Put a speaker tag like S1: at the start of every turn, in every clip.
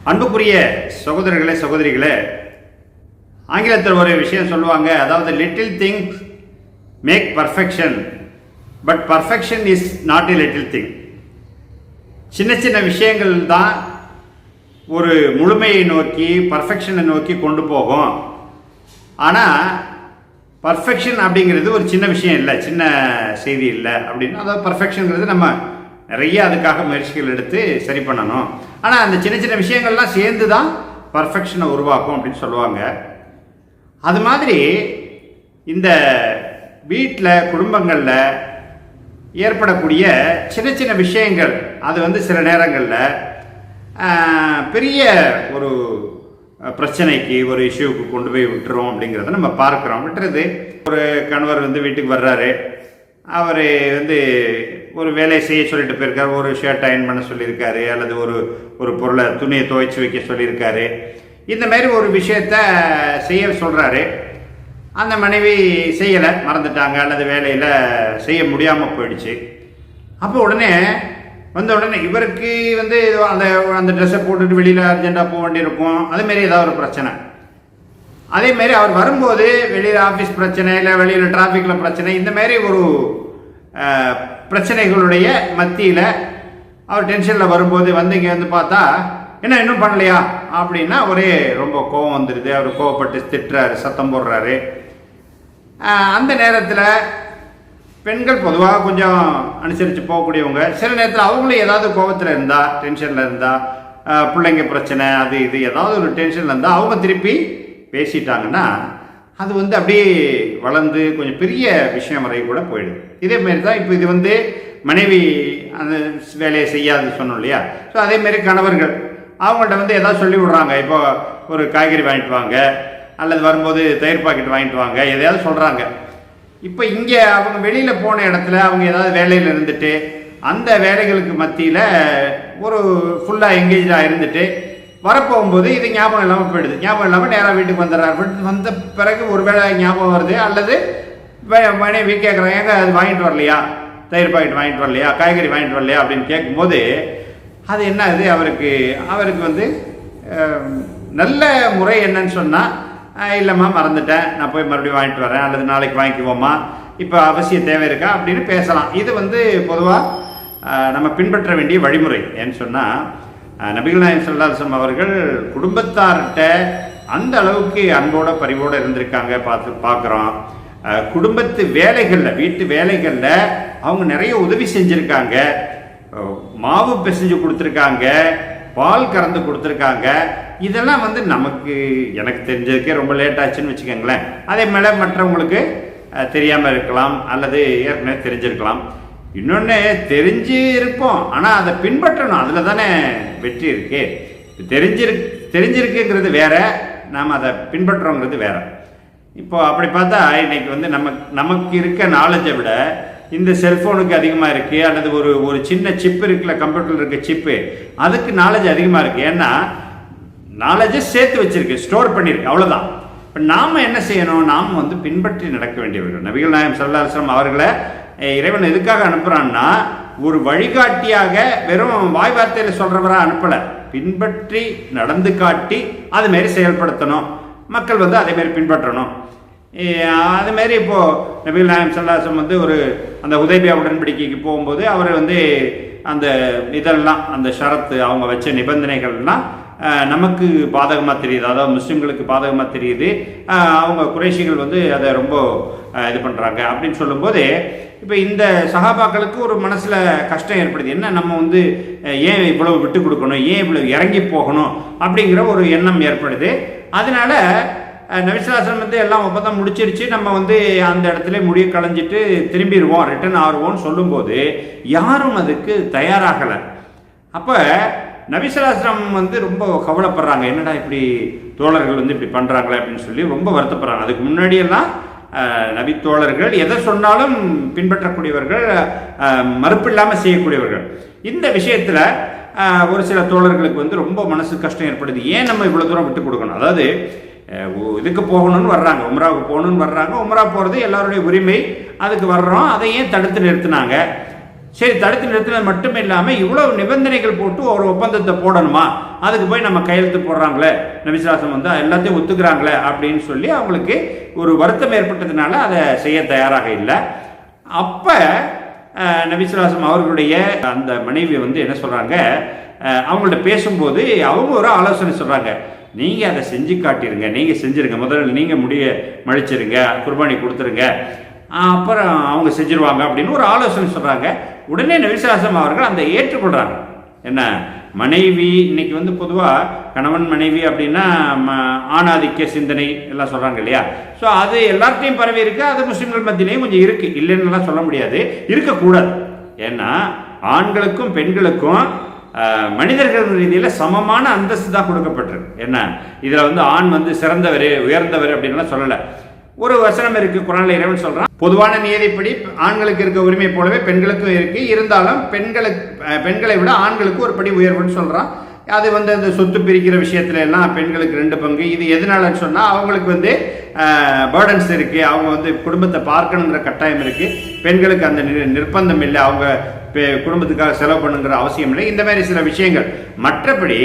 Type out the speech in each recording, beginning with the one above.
S1: அன்புக்குரிய சகோதரர்களே சகோதரிகளே ஆங்கிலத்தில் ஒரு விஷயம் சொல்லுவாங்க அதாவது little things make perfection but perfection is not a little thing சின்ன சின்ன விஷயங்கள் தான் ஒரு முழுமையை நோக்கி பர்ஃபெக்ஷனை நோக்கி கொண்டு போகும். ஆனால் பர்ஃபெக்ஷன் அப்படிங்கிறது ஒரு சின்ன விஷயம் இல்லை சின்ன செய்தி இல்லை அப்படின்னு அதாவது பர்ஃபெக்ஷனுங்கிறது நம்ம நிறைய அதுக்காக முயற்சிகள் எடுத்து சரி பண்ணணும். ஆனால் அந்த சின்ன சின்ன விஷயங்கள்லாம் சேர்ந்து தான் பர்ஃபெக்ஷனை உருவாக்கும் அப்படின்னு சொல்லுவாங்க. அது மாதிரி இந்த வீட்டில் குடும்பங்களில் ஏற்படக்கூடிய சின்ன சின்ன விஷயங்கள் அது வந்து சில நேரங்களில் பெரிய ஒரு பிரச்சனைக்கு ஒரு இஷ்யூவுக்கு கொண்டு போய் விட்டுரும் அப்படிங்கிறத நம்ம பார்க்குறோம். விட்டுறது ஒரு கணவர் வந்து வீட்டுக்கு வர்றாரு. அவர் வந்து ஒரு வேலையை செய்ய சொல்லிட்டு போயிருக்காரு. ஒரு ஷர்ட் அயன் பண்ண சொல்லியிருக்காரு. அல்லது ஒரு ஒரு பொருளை துணியை துவைச்சு வைக்க சொல்லியிருக்காரு. இந்த மாதிரி ஒரு விஷயத்த செய்ய சொல்கிறாரு அந்த மனைவி செய்யலை மறந்துட்டாங்க. அல்லது வேலையில் செய்ய முடியாமல் போயிடுச்சு. அப்போ உடனே வந்த உடனே இவருக்கு வந்து ஏதோ அந்த அந்த ட்ரெஸ்ஸை போட்டுட்டு வெளியில் அர்ஜெண்ட்டாக போக வேண்டியிருக்கும். அதேமாரி ஏதாவது ஒரு பிரச்சனை. அதேமாரி அவர் வரும்போது வெளியில் ஆஃபீஸ் பிரச்சனை இல்லை வெளியில் டிராஃபிக்கில் பிரச்சனை இந்த மாதிரி ஒரு பிரச்சனைகளுடைய மத்தியில் அவர் டென்ஷனில் வரும்போது வந்து இங்கே வந்து பார்த்தா என்ன இன்னும் பண்ணலையா? அப்படின்னா ஒரே ரொம்ப கோவம் வந்துடுது அவர் கோவப்பட்டு திட்டுறாரு சத்தம் போடுறாரு. அந்த நேரத்தில் பெண்கள் பொதுவாக கொஞ்சம் அனுசரித்து போகக்கூடியவங்க. சில நேரத்தில் அவங்களும் ஏதாவது கோபத்தில் இருந்தால் டென்ஷனில் இருந்தால் பிள்ளைங்க பிரச்சனை அது இது ஏதாவது ஒரு டென்ஷனில் இருந்தால் அவங்க திருப்பி பேசிட்டாங்கன்னா அது வந்து அப்படியே வளர்ந்து கொஞ்சம் பெரிய விஷயம் வரை கூட போயிடுது. இதே மாதிரி தான் இப்போ இது வந்து மனைவி அந்த வேலையை செய்யாதுன்னு சொன்னோம் இல்லையா? ஸோ அதேமாரி கணவர்கள் அவங்கள்ட்ட வந்து எதாவது சொல்லி விடுறாங்க. இப்போ ஒரு காய்கறி வாங்கிட்டு வாங்க அல்லது வரும்போது தயிர் பாக்கெட் வாங்கிட்டு வாங்க எதையாவது சொல்கிறாங்க இப்போ இங்கே அவங்க வெளியில் போன இடத்துல அவங்க ஏதாவது வேலையில் இருந்துட்டு அந்த வேலைகளுக்கு மத்தியில் ஒரு ஃபுல்லாக எங்கேஜாக இருந்துட்டு வரப்போகும்போது இது ஞாபகம் இல்லாமல் போயிடுது. ஞாபகம் இல்லாமல் நேராக வீட்டுக்கு வந்துடுறாரு. வந்த பிறகு ஒரு வேளை ஞாபகம் வருது அல்லது மனைவி கேட்குறாங்க ஏங்க அது வாங்கிட்டு வரலையா? தயிர் பாக்கெட் வாங்கிட்டு வரலையா? காய்கறி வாங்கிட்டு வரலையா? அப்படின்னு கேட்கும்போது அது என்ன இது? அவருக்கு அவருக்கு வந்து நல்ல முறை என்னன்னு சொன்னால் இல்லைம்மா மறந்துட்டேன். நான் போய் மறுபடியும் வாங்கிட்டு வரேன். அல்லது நாளைக்கு வாங்கிக்குவோம்மா. இப்போ அவசியம் தேவை இருக்கா? அப்படின்னு பேசலாம். இது வந்து பொதுவாக நம்ம பின்பற்ற வேண்டிய வழிமுறை. ஏன்னு சொன்னால் நபிகள் நாயகம் சல்லாசம் அவர்கள் குடும்பத்தார்கிட்ட அந்த அளவுக்கு அன்போட பரிவோடு இருந்திருக்காங்க பார்த்து பார்க்குறோம். குடும்பத்து வேலைகளில் வீட்டு வேலைகளில் அவங்க நிறைய உதவி செஞ்சுருக்காங்க. மாவு பிசைஞ்சு கொடுத்துருக்காங்க பால் கறந்து கொடுத்துருக்காங்க. இதெல்லாம் வந்து நமக்கு எனக்கு தெரிஞ்சதுக்கே ரொம்ப லேட் ஆச்சுன்னு வச்சுக்கோங்களேன். அதே மேலே மற்றவங்களுக்கு தெரியாமல் இருக்கலாம் அல்லது ஏற்கனவே தெரிஞ்சிருக்கலாம். இன்னொன்று தெரிஞ்சு இருப்போம். ஆனால் அதை பின்பற்றணும். அதில் தானே வெற்றி இருக்கு. தெரிஞ்சிரு தெரிஞ்சிருக்குங்கிறது வேற நாம் அதை பின்பற்றுறோங்கிறது வேற. இப்போது அப்படி பார்த்தா இன்னைக்கு வந்து நம்ம நமக்கு இருக்க நாலேஜை விட இந்த செல்ஃபோனுக்கு அதிகமாக இருக்குது அல்லது ஒரு ஒரு சின்ன சிப்பு இருக்குல்ல கம்ப்யூட்டரில் இருக்க சிப்பு அதுக்கு நாலேஜ் அதிகமாக இருக்குது ஏன்னா நாலேஜை சேர்த்து வச்சுருக்கு ஸ்டோர் பண்ணியிருக்கு அவ்வளோதான் இப்போ நாம் என்ன செய்யணும்? நாம் வந்து பின்பற்றி நடக்க வேண்டியவர்கள் நபிகள் நாயம் சல்லாஸ்லம் அவர்களை இறைவன் எதுக்காக அனுப்புகிறான்னா ஒரு வழிகாட்டியாக வெறும் வாய் வார்த்தையில் சொல்கிறவராக அனுப்பலை. பின்பற்றி நடந்து காட்டி அதுமாரி செயல்படுத்தணும். மக்கள் வந்து அதேமாரி பின்பற்றணும். அதுமாரி இப்போது நபிகள் நாயம் சல்லாசம் வந்து ஒரு அந்த உதவியா உடன்படிக்கைக்கு போகும்போது அவர் வந்து அந்த இதெல்லாம் அந்த ஷரத்து அவங்க வச்ச நிபந்தனைகள்லாம் நமக்கு பாதகமாக தெரியுது. அதாவது முஸ்லீம்களுக்கு பாதகமாக தெரியுது. அவங்க குறைஷிகள் வந்து அதை ரொம்ப இது பண்ணுறாங்க அப்படின்னு சொல்லும்போது இப்போ இந்த சகாபாக்களுக்கு ஒரு மனசில் கஷ்டம் ஏற்படுது. என்ன நம்ம வந்து ஏன் இவ்வளவு விட்டு கொடுக்கணும்? ஏன் இவ்வளவு இறங்கி போகணும்? அப்படிங்கிற ஒரு எண்ணம் ஏற்படுது. அதனால நவிசாசனம் வந்து எல்லாம் ஒப்பந்தம் முடிச்சிருச்சு. நம்ம வந்து அந்த இடத்துல முடிய களைஞ்சிட்டு திரும்பிடுவோம் ரிட்டர்ன் ஆறுவோம்னு சொல்லும்போது யாரும் அதுக்கு தயாராகலை. அப்போ நபிசலாசிரம் வந்து ரொம்ப கவலைப்படுறாங்க. என்னடா இப்படி தோழர்கள் வந்து இப்படி பண்ணுறாங்களே அப்படின்னு சொல்லி ரொம்ப வருத்தப்படுறாங்க. அதுக்கு முன்னாடியெல்லாம் அஹ், நபி தோழர்கள் எதை சொன்னாலும் பின்பற்றக்கூடியவர்கள் மறுப்பில்லாமல் செய்யக்கூடியவர்கள். இந்த விஷயத்தில் ஒரு சில தோழர்களுக்கு வந்து ரொம்ப மனசு கஷ்டம் ஏற்படுது. ஏன் நம்ம இவ்வளோ தூரம் விட்டு கொடுக்கணும்? அதாவது இதுக்கு போகணும்னு வர்றாங்க. உம்ராவுக்கு போகணும்னு வர்றாங்க. உம்ரா போகிறது எல்லாருடைய உரிமை. அதுக்கு வர்றோம். அதை ஏன் தடுத்து நிறுத்தினாங்க? சரி தடுத்து நிறுத்தினது மட்டும் இல்லாமல் இவ்வளவு நிபந்தனைகள் போட்டு ஒரு ஒப்பந்தத்தை போடணுமா? அதுக்கு போய் நம்ம கையெழுத்து போடுறாங்களே. நபிசுலாசம் வந்து எல்லாத்தையும் ஒத்துக்கிறாங்களே அப்படின்னு சொல்லி அவங்களுக்கு ஒரு வருத்தம் ஏற்பட்டதுனால அதை செய்ய தயாராக இல்லை. அப்போ நபிசுலாசம் அவர்களுடைய அந்த மனைவி வந்து என்ன சொல்கிறாங்க அவங்கள்ட்ட பேசும்போது அவங்க ஒரு ஆலோசனை சொல்கிறாங்க நீங்கள் அதை செஞ்சு காட்டிடுங்க நீங்கள் செஞ்சிருங்க. முதல்ல நீங்கள் முடிய மழிச்சிருங்க குர்பானி கொடுத்துருங்க. அப்புறம் அவங்க செஞ்சிருவாங்க அப்படின்னு ஒரு ஆலோசனை சொல்கிறாங்க உடனே நபிசுலாசம் அவர்கள் அந்த ஏற்றுக்கொள்கிறாங்க என்ன? மனைவி இன்னைக்கு வந்து பொதுவாக கணவன் மனைவி அப்படின்னா ம- ஆணாதிக்க சிந்தனை எல்லாம் சொல்கிறாங்க இல்லையா? ஸோ அது எல்லார்ட்டையும் பரவி இருக்கு அது முஸ்லீம்கள் மத்தியிலையும் கொஞ்சம் இருக்கு. இல்லைன்னுலாம் சொல்ல முடியாது. இருக்கக்கூடாது. ஏன்னா ஆண்களுக்கும் பெண்களுக்கும் மனிதர்கள் ரீதியில் சமமான அந்தஸ்து தான் கொடுக்கப்பட்டிருக்கு. என்ன? இதில் வந்து ஆண் வந்து சிறந்தவர் உயர்ந்தவர் அப்படின்லாம் சொல்லலை. ஒரு வசனம் இருக்கு குரான்ல இறைவன் சொல்றான். பொதுவான நியதிப்படி ஆண்களுக்கு இருக்க உரிமை போலவே பெண்களுக்கும் இருக்கு. இருந்தாலும் பெண்களுக்கு பெண்களை விட ஆண்களுக்கு ஒரு படி உயர்வுன்னு சொல்றான். அது வந்து அந்த சொத்து பிரிக்கிற விஷயத்துல எல்லாம் பெண்களுக்கு ரெண்டு பங்கு. இது எதனாலன்னு சொன்னா அவங்களுக்கு வந்து பேர்டன்ஸ் இருக்கு. அவங்க வந்து குடும்பத்தை பார்க்கணுங்கிற கட்டாயம் இருக்கு. பெண்களுக்கு அந்த நிர்பந்தம் இல்லை. அவங்க குடும்பத்துக்காக செலவு பண்ணுங்கிற அவசியம் இல்லை. இந்த மாதிரி சில விஷயங்கள். மற்றபடி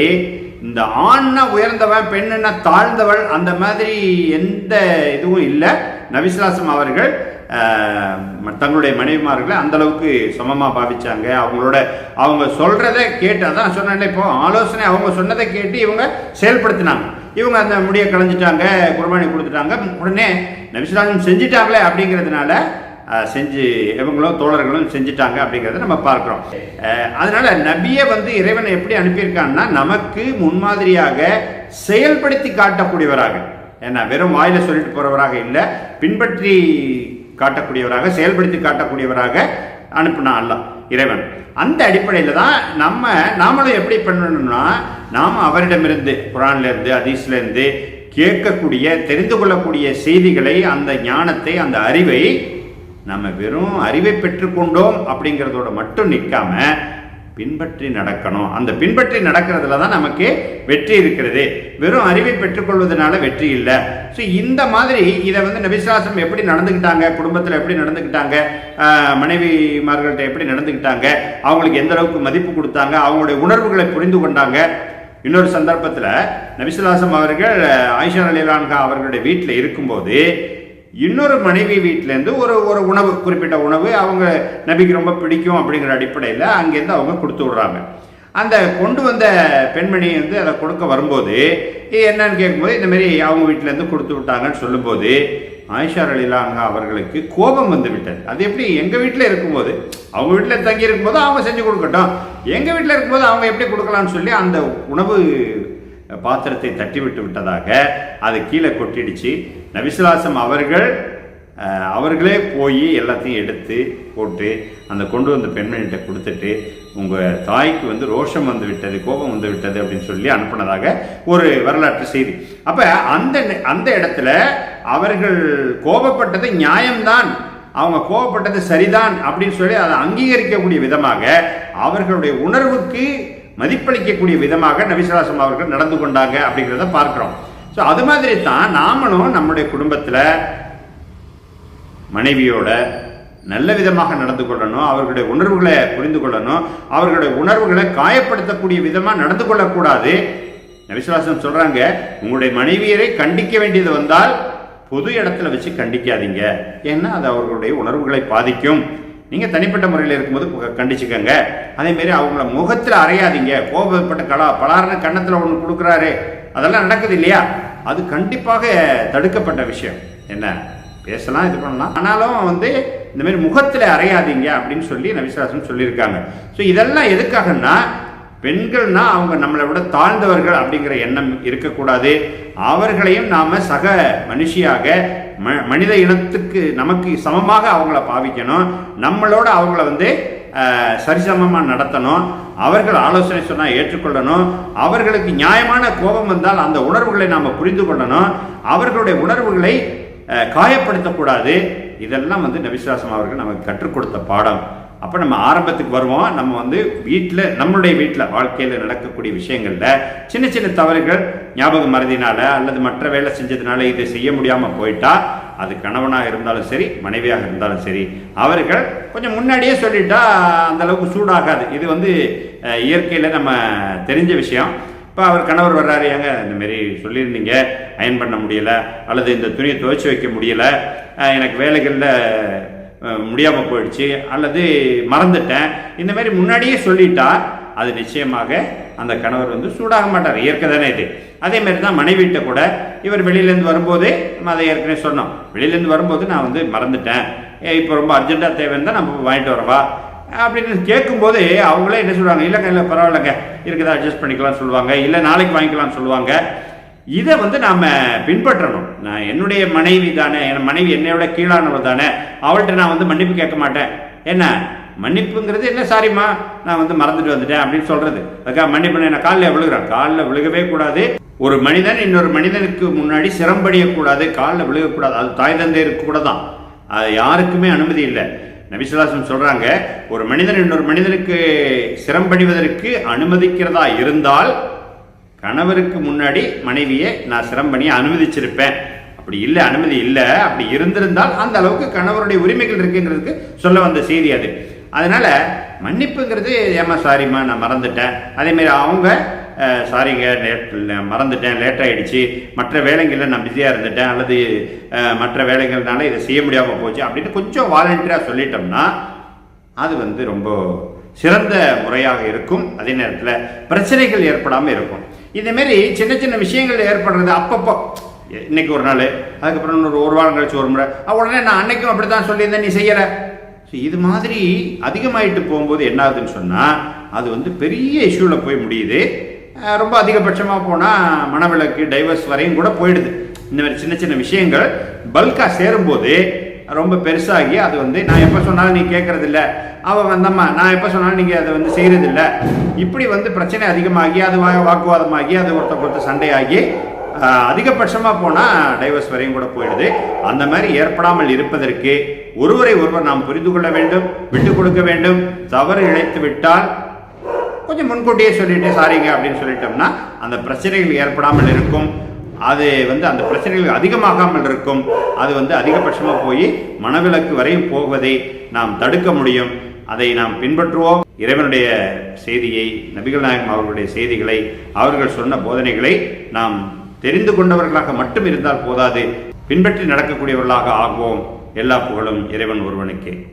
S1: இந்த ஆண்னா உயர்ந்தவன் பெண்ணுன்னா தாழ்ந்தவள் அந்த மாதிரி எந்த இதுவும் இல்லை. நபிசுலாசம் அவர்கள் தங்களுடைய மனைவிமார்களை அந்த அளவுக்கு சமமா பாவிச்சாங்க. அவங்களோட அவங்க சொல்கிறத கேட்டு அதான் சொன்னேன் இப்போ ஆலோசனை அவங்க சொன்னதை கேட்டு இவங்க செயல்படுத்தினாங்க. இவங்க அந்த முடியை களைஞ்சிட்டாங்க குர்பானி கொடுத்துட்டாங்க. உடனே நபிசுலாசம் செஞ்சிட்டாங்களே அப்படிங்கிறதுனால செஞ்சு இவங்களும் தோழர்களும் செஞ்சுட்டாங்க அப்படிங்கிறத நம்ம பார்க்குறோம். அதனால் நபியை வந்து இறைவனை எப்படி அனுப்பியிருக்கான்னா நமக்கு முன்மாதிரியாக செயல்படுத்தி காட்டக்கூடியவராக. ஏன்னா வெறும் வாயில சொல்லிட்டு போகிறவராக இல்லை பின்பற்றி காட்டக்கூடியவராக செயல்படுத்தி காட்டக்கூடியவராக அனுப்புனா அல்ல இறைவன். அந்த அடிப்படையில் தான் நம்ம நாமளும் எப்படி பண்ணணும்னா நாம் அவரிடமிருந்து குரான்லேருந்து அதீஸ்லேருந்து கேட்கக்கூடிய தெரிந்து கொள்ளக்கூடிய செய்திகளை அந்த ஞானத்தை அந்த அறிவை நம்ம வெறும் அறிவை பெற்றுக்கொண்டோம் அப்படிங்கிறதோட மட்டும் நிற்காம பின்பற்றி நடக்கணும். அந்த பின்பற்றி நடக்கிறதுல தான் நமக்கு வெற்றி இருக்கிறது. வெறும் அறிவை பெற்றுக்கொள்வதனால வெற்றி இல்லை. ஸோ இந்த மாதிரி இதை வந்து நபிசாசம் எப்படி நடந்துக்கிட்டாங்க? குடும்பத்தில் எப்படி நடந்துக்கிட்டாங்க? மனைவிமார்கள்ட்ட எப்படி நடந்துக்கிட்டாங்க? அவங்களுக்கு எந்த அளவுக்கு மதிப்பு கொடுத்தாங்க? அவங்களுடைய உணர்வுகளை புரிந்து கொண்டாங்க. இன்னொரு சந்தர்ப்பத்தில் நபிசுல்லாசம் அவர்கள் ஆயிஷா அலிலான்கா அவர்களுடைய வீட்டில் இருக்கும்போது இன்னொரு மனைவி வீட்டிலேருந்து ஒரு ஒரு உணவு குறிப்பிட்ட உணவு அவங்க நபிக்கு ரொம்ப பிடிக்கும் அப்படிங்கிற அடிப்படையில் அங்கேருந்து அவங்க கொடுத்து விட்றாங்க. அந்த கொண்டு வந்த பெண்மணி வந்து அதை கொடுக்க வரும்போது என்னன்னு கேட்கும்போது இந்த மாதிரி அவங்க வீட்டிலேருந்து கொடுத்து விட்டாங்கன்னு சொல்லும்போது ஆயிஷா அலிலாங்க அவர்களுக்கு கோபம் வந்து விட்டது. அது எப்படி எங்கள் வீட்டில் இருக்கும்போது அவங்க வீட்டில் தங்கி இருக்கும்போது அவங்க செஞ்சு கொடுக்கட்டும். எங்கள் வீட்டில் இருக்கும்போது அவங்க எப்படி கொடுக்கலாம்னு சொல்லி அந்த உணவு பாத்திரத்தை தட்டிவிட்டு விட்டதாக அது கீழே கொட்டிடுச்சு. நபிசுலாசம் அவர்கள் அவர்களே போய் எல்லாத்தையும் எடுத்து போட்டு அந்த கொண்டு வந்த பெண்மணிகிட்ட கொடுத்துட்டு உங்கள் தாய்க்கு வந்து ரோஷம் வந்து விட்டது கோபம் வந்து விட்டது அப்படின்னு சொல்லி அனுப்புனதாக ஒரு வரலாற்று செய்தி. அப்போ அந்த அந்த இடத்துல அவர்கள் கோபப்பட்டது நியாயம்தான். அவங்க கோபப்பட்டது சரிதான் அப்படின்னு சொல்லி அதை அங்கீகரிக்கக்கூடிய விதமாக அவர்களுடைய உணர்வுக்கு மதிப்பளிக்கக்கூடிய விதமாக நபிசுலாசம் அவர்கள் நடந்து கொண்டாங்க அப்படிங்கிறத பார்க்குறோம். ஸோ அது மாதிரி தான் நாமளும் நம்முடைய குடும்பத்தில் மனைவியோட நல்ல விதமாக நடந்து கொள்ளணும் அவர்களுடைய உணர்வுகளை புரிந்து கொள்ளணும் அவர்களுடைய உணர்வுகளை காயப்படுத்தக்கூடிய விதமாக நடந்து கொள்ளக்கூடாது. நபிசுவாசம் சொல்றாங்க உங்களுடைய மனைவியரை கண்டிக்க வேண்டியது வந்தால் பொது இடத்துல வச்சு கண்டிக்காதீங்க. ஏன்னா அது அவர்களுடைய உணர்வுகளை பாதிக்கும். நீங்கள் தனிப்பட்ட முறையில் இருக்கும்போது கண்டிச்சுக்கோங்க. அதேமாரி அவங்கள முகத்தில் அறையாதீங்க. கோபப்பட்ட கலா பலாரண கன்னத்தில் ஒன்று கொடுக்குறாரு அதெல்லாம் நடக்குது இல்லையா? அது கண்டிப்பாக தடுக்கப்பட்ட விஷயம். என்ன? பேசலாம் இது பண்ணலாம். ஆனாலும் வந்து இந்த மாதிரி முகத்தில் அறையாதீங்க அப்படின்னு சொல்லி நபிசாசம் சொல்லியிருக்காங்க. ஸோ இதெல்லாம் எதுக்காகன்னா பெண்கள்னா அவங்க நம்மளை விட தாழ்ந்தவர்கள் அப்படிங்கிற எண்ணம் இருக்கக்கூடாது. அவர்களையும் நாம் சக மனுஷியாக ம மனித இனத்துக்கு நமக்கு சமமாக அவங்கள பாவிக்கணும். நம்மளோட அவங்கள வந்து சரிசமமாக நடத்தணும். அவர்கள் ஆலோசனை சொன்னால் ஏற்றுக்கொள்ளணும். அவர்களுக்கு நியாயமான கோபம் வந்தால் அந்த உணர்வுகளை நாம் புரிந்து கொள்ளணும். அவர்களுடைய உணர்வுகளை காயப்படுத்தக்கூடாது. இதெல்லாம் வந்து நபிசுவாசம் அவர்கள் நமக்கு கற்றுக் கொடுத்த பாடம். அப்போ நம்ம ஆரம்பத்துக்கு வருவோம். நம்ம வந்து வீட்டில் நம்மளுடைய வீட்டில் வாழ்க்கையில் நடக்கக்கூடிய விஷயங்களில் சின்ன சின்ன தவறுகள் ஞாபகம் மறதினால அல்லது மற்ற வேலை செஞ்சதுனால இதை செய்ய முடியாமல் போயிட்டா அது கணவனாக இருந்தாலும் சரி மனைவியாக இருந்தாலும் சரி அவர்கள் கொஞ்சம் முன்னாடியே சொல்லிட்டா அந்த அளவுக்கு சூடாகாது. இது வந்து இயற்கையில் நம்ம தெரிஞ்ச விஷயம். இப்போ அவர் கணவர் வர்றாரு ஏங்க இந்தமாரி சொல்லியிருந்தீங்க. அயன் பண்ண முடியல. அல்லது இந்த துணியை துவைச்சி வைக்க முடியலை. எனக்கு வேலைகளில் முடியாமல் போயிடுச்சு அல்லது மறந்துட்டேன். இந்த மாதிரி முன்னாடியே சொல்லிட்டா அது நிச்சயமாக அந்த கணவர் வந்து சூடாக மாட்டார். இயற்கை தானே இது. அதே மாதிரி தான் மனைவிட்ட கூட இவர் வெளியிலேருந்து வரும்போதே நம்ம அதை ஏற்கனவே சொன்னோம். வெளியிலேருந்து வரும்போது நான் வந்து மறந்துட்டேன். இப்போ ரொம்ப அர்ஜென்ட்டாக தேவைன்னு தான் நம்ம வாங்கிட்டு வரவா? அப்படின்னு கேட்கும்போது அவங்களே என்ன சொல்லுவாங்க? இல்லைங்க இல்லை பரவாயில்லைங்க. இருக்குதா அட்ஜஸ்ட் பண்ணிக்கலாம்னு சொல்லுவாங்க. இல்லை நாளைக்கு வாங்கிக்கலாம்னு சொல்லுவாங்க. இதை வந்து நாம் பின்பற்றணும். நான் என்னுடைய மனைவி தானே என் மனைவி என்னையோட கீழானவர் தானே அவள்கிட்ட நான் வந்து மன்னிப்பு கேட்க மாட்டேன். என்ன? மன்னிப்புங்கிறது என்ன சாரிம்மா? நான் வந்து மறந்துட்டு வந்துட்டேன் அப்படின்னு சொல்றது. அதுக்காக மன்னிப்பு நான் காலில் விழுகிறான். காலில் விழுகவே கூடாது. ஒரு மனிதன் இன்னொரு மனிதனுக்கு முன்னாடி சிரம்படியக்கூடாது காலில் விழுகக்கூடாது. அது தாய் தந்தையருக்கு கூட தான். அது யாருக்குமே அனுமதி இல்லை. நபிசுல்லாசம் சொல்றாங்க ஒரு மனிதன் இன்னொரு மனிதனுக்கு சிரம்படிவதற்கு அனுமதிக்கிறதா இருந்தால் கணவருக்கு முன்னாடி மனைவியை நான் சிரம்பணியை அனுமதிச்சிருப்பேன். அப்படி இல்லை அனுமதி இல்லை அப்படி இருந்திருந்தால் அந்த அளவுக்கு கணவருடைய உரிமைகள் இருக்குங்கிறதுக்கு சொல்ல வந்த செய்தி அது. அதனால மன்னிப்புங்கிறது ஏமா சாரிம்மா நான் மறந்துட்டேன். அதேமாரி அவங்க சாரிங்க லேட் மறந்துட்டேன் லேட் ஆகிடுச்சு மற்ற வேலைகளில் நான் பிஸியாக இருந்துட்டேன் அல்லது மற்ற வேலைகள்னால இதை செய்ய முடியாமல் போச்சு அப்படின்னு கொஞ்சம் வாலண்டியராக சொல்லிட்டோம்னா அது வந்து ரொம்ப சிறந்த முறையாக இருக்கும். அதே நேரத்தில் பிரச்சனைகள் ஏற்படாமல் இருக்கும். இந்த சின்ன சின்ன விஷயங்கள் ஏற்படுறது அப்பப்போ. இன்னைக்கு ஒரு நாள் அதுக்கப்புறம் இன்னொரு ஒரு வாரம் கழிச்சு ஒரு முறை. உடனே நான் அன்னைக்கும் அப்படி தான் சொல்லியிருந்தேன் நீ செய்யற ஸோ இது மாதிரி அதிகமாயிட்டு போகும்போது என்ன ஆகுதுன்னு சொன்னால் அது வந்து பெரிய இஷ்யூவில் போய் முடியுது. ரொம்ப அதிகபட்சமாக போனால் மனவிளக்கு டைவர்ஸ் வரையும் கூட போயிடுது. இந்த மாதிரி சின்ன சின்ன விஷயங்கள் பல்காக சேரும்போது ரொம்ப பெருசாகி அது வந்து நான் எப்போ சொன்னாலும் நீ கேட்குறதில்ல அவன் வந்தம்மா நான் எப்போ சொன்னாலும் நீங்கள் அதை வந்து செய்கிறதில்ல இப்படி வந்து பிரச்சனை அதிகமாகி அது வா- வாக்குவாதமாகி அது ஒருத்த ஒருத்தர் சண்டையாகி அதிகபட்சமாக போனால் டைவர்ஸ் வரையும் கூட போயிடுது. அந்த மாதிரி ஏற்படாமல் இருப்பதற்கு ஒருவரை ஒருவர் நாம் புரிந்து கொள்ள வேண்டும் விட்டு கொடுக்க வேண்டும். தவறு இழைத்து விட்டால் கொஞ்சம் முன்கூட்டியே சொல்லிட்டு சாரிங்க அப்படின்னு சொல்லிட்டோம்னா அந்த பிரச்சனைகள் ஏற்படாமல் இருக்கும். அது வந்து அந்த பிரச்சனைகள் அதிகமாகாமல் இருக்கும். அது வந்து அதிகபட்சமாக போய் மனவிலக்கு வரையும் போவதை நாம் தடுக்க முடியும். அதை நாம் பின்பற்றுவோம். இறைவனுடைய செய்தியை நபிகள் நாயகம் அவர்களுடைய செய்திகளை அவர்கள் சொன்ன போதனைகளை நாம் தெரிந்து கொண்டவர்களாக மட்டும் இருந்தால் போதாது. பின்பற்றி நடக்கக்கூடியவர்களாக ஆகுவோம். எல்லா புகழும் இறைவன் ஒருவனுக்கே.